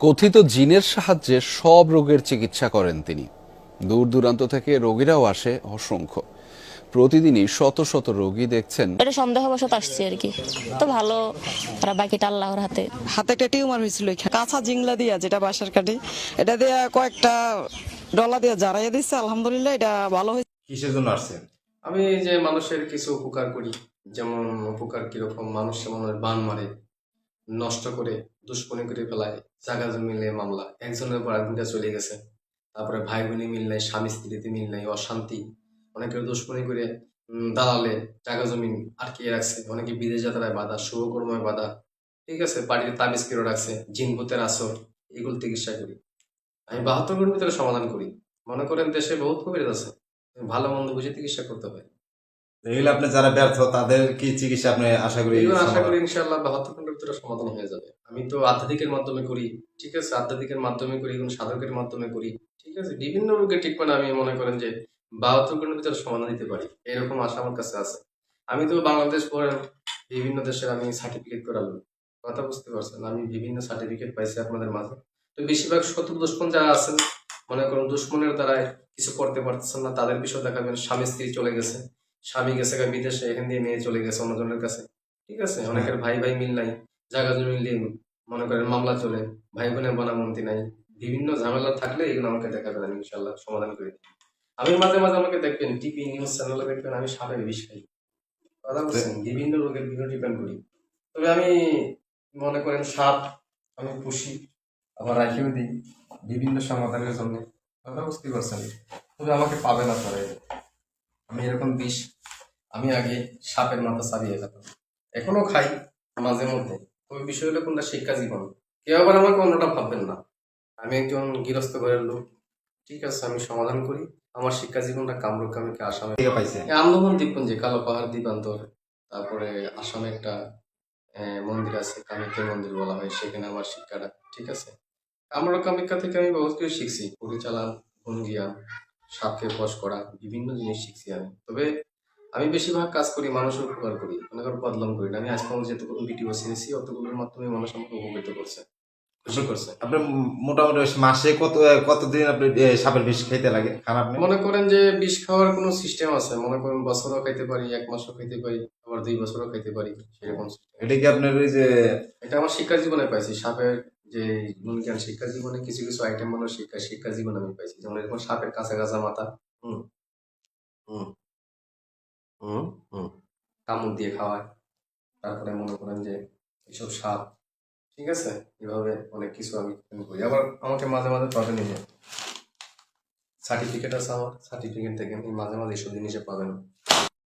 কথিত জিনের সাহায্যে সব রোগের চিকিৎসা করেন তিনি। দূর দূরান্ত থেকে রোগীরাও আসে অসংখ্য। প্রতিদিনই শত শত রোগী দেখছেন। এটা সন্দেহবশত আসছে আর কি। তো ভালো আর বাকিটা আল্লাহর হাতে। হাতে একটা টিউমার হয়েছিল এখানে। কাঁচা জিংলা দিয়া যেটা বাসার কাঠি এটা দিয়া কয়েকটা ডলা দিয়া জারাইয়া দিচ্ছে আলহামদুলিল্লাহ এটা ভালো হয়েছে। কিসের জন্য আসছেন আমি যে মানুষের কিছু উপকার করি। যেমন উপকার কীরকম? মানুষ মানুষের বান মারে নষ্ট করে দুশ্মনী করে ফেলায় জায়গা জমি নিয়ে মামলা একজনের পর একজনটা চলে গেছে। তারপরে ভাই বোনে মিল নাই স্বামী স্ত্রীতে মিল নাই অশান্তি। অনেকের দুশ্মনী করে দালালে জায়গা জমিন আটকিয়ে রাখছে। অনেকে বিদেশ যাত্রায় বাধা শুভকর্ময় বাধা। ঠিক আছে বাড়িতে তাবিজ কেড়ে রাখছে জিন ভূতের আসর। এগুলো চিকিৎসা করি। আমি বাহাত্তর কোটির ভিতরে সমাধান করি। মনে করেন দেশে বহুত কবিরাজ আছে। ভালো মন্দ বুঝে চিকিৎসা করতে হয়। এগুলো আপনি যারা ব্যর্থ তাদের কি চিকিৎসা আপনি আশা করি আশা করি ইনশাআল্লাহ বাহাত্তর ঘণ্টার ভিতরে সমাধান হয়ে যাবে। আমি তো আধ্যাত্মিকের মাধ্যমে করি, ঠিক আছে? আধ্যাত্মিকের মাধ্যমে করি এবং সাধকের মাধ্যমে করি, ঠিক আছে? বিভিন্ন রোগের ট্রিটমেন্ট আমি মনে করেন যে বাহাত্তর ভিতরে সমাধান দিতে পারি, এরকম আশা আমার কাছে আছে। আমি তো বাংলাদেশ পড়েন বিভিন্ন দেশের আমি সার্টিফিকেট করালাম, কথা বুঝতে পারছেন? আমি বিভিন্ন সার্টিফিকেট পাইছি আপনাদের মাঝে। তো বেশিরভাগ শত্রু দুশ্মন যারা আছেন, মনে করুন দুশ্মনের দ্বারাই কিছু করতে পারতেছেন না, তাদের বিষয় দেখাবেন স্বামী, স্ত্রী চলে গেছে। স্বামী গেছে বিদেশে, এখান দিয়ে মেয়ে চলে গেছে অন্যজনের কাছে, ঠিক আছে? অনেকের ভাই ভাই মিল নাই। জায়গা জমি মনে করেন মামলা চলে ভাই বোনের বনামন্তি নাই, বিভিন্ন ঝামেলা থাকলে এগুলো আমাকে দেখাবেন আমি ইনশাল্লাহ সমাধান করে দিই আমি মাঝে মাঝে আমাকে দেখবেন টিভি নিউজ চ্যানেলে দেখবেন, আমি সাপের বিষ খাই। কথা বলছেন? বিভিন্ন রোগের বিভিন্ন ট্রিটমেন্ট করি। তবে আমি মনে করেন সাপ, আমি পুষি, আবার রাখিও দিই, বিভিন্ন সমাধানের জন্য। কথা বুঝতে পারছেন। তবে আমাকে পাবে না তারা আমি এরকম বিষ, আমি আগে সাপের মাথা সারিয়ে খেতাম। এখনও খাই, মাঝে মধ্যে। বিষয় হলো কোনটা শিক্ষা জীবন? কেউ আবার আমাকে অন্যটা ভাববেন না। আমি একজন গৃহস্থ ঘরের লোক। ঠিক আছে আমি সমাধান করি। আমার শিক্ষা জীবনটা কামরূপ কামিকে আসামে পাইছে? আন্দোলন দ্বীপপুঞ্জে কালো পাহাড় দ্বীপান্তর তারপরে আসামে একটা আহ, মন্দির আছে কামিকা মন্দির বলা হয় সেখানে আমার শিক্ষাটা। ঠিক আছে? আমরা কামিকা থেকে আমি বহুত কিছু শিখছি। পরিচালন ভঙ্গিয়া সাপকে বশ করা বিভিন্ন জিনিস শিখছি আমি। তবে আমি বেশিরভাগ কাজ করি মানুষের উপকার করি। মনে করো বদলাম করি না। আমি আজ পর্যন্ত যেতগুলো ভিডিও ছেড়েছি অতগুলোর মাধ্যমে মানুষ আমাকে উপকৃত করছে। আপনার মোটামুটি মাসে কত কতদিন আপনি সাপের বিষ খেতে লাগে? আপনি? মনে করেন যে বিষ খাওয়ার কোনো সিস্টেম আছে। মনে করেন বছরও খাইতে পারি এক মাসও খাইতে পারি আবার দুই বছরও খাইতে পারি সেরকম এটা কি আপনার ওই যে এটা আমার শিক্ষা জীবনে পাইছি। সাপের যে গুণজ্ঞান শিক্ষা জীবনে কিছু কিছু আইটেম মানুষ শিক্ষা শিক্ষা জীবনে আমি পাইছি। যেমন এরকম সাপের কাঁচা কাঁচা মাথা হুম হুম। হুম হুম। কামড় দিয়ে খাওয়ায়। তারপরে মনে করেন যে এইসব সাপ ঠিক আছে? এভাবে অনেক কিছু আমি করি। আবার আমাকে মাঝে মাঝে পাবেন এই যে সার্টিফিকেট আছে আমার। সার্টিফিকেট আমি মাঝে মাঝে এইসব জিনিসে পাবেন।